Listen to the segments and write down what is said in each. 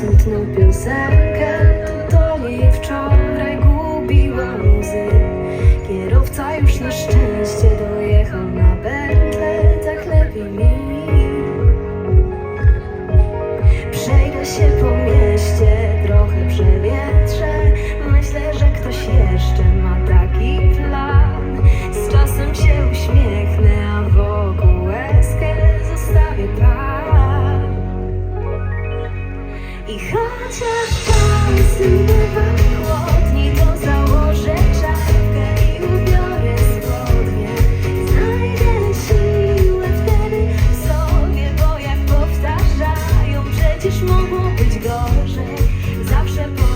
smutną piosenkę. To do wczoraj gubiła łzy. Kierowca już na szczęście dojechał na Bentley Tak lepiej mi I chociaż palce bywam chłodniej, to założę czapkę i ubiorę spodnie. Znajdę siłę wtedy w sobie, bo jak powtarzają, przecież mogło być gorzej. Zawsze po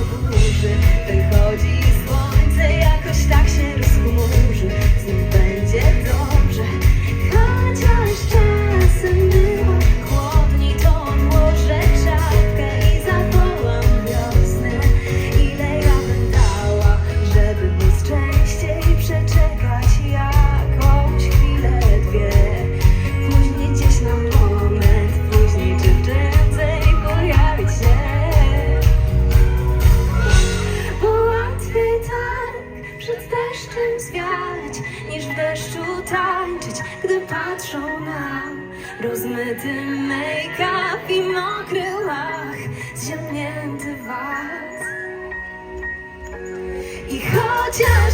deszczem zwiać, niż w deszczu tańczyć, gdy patrzą na rozmyty make-up i mokry lach, zziemnięty was. I chociaż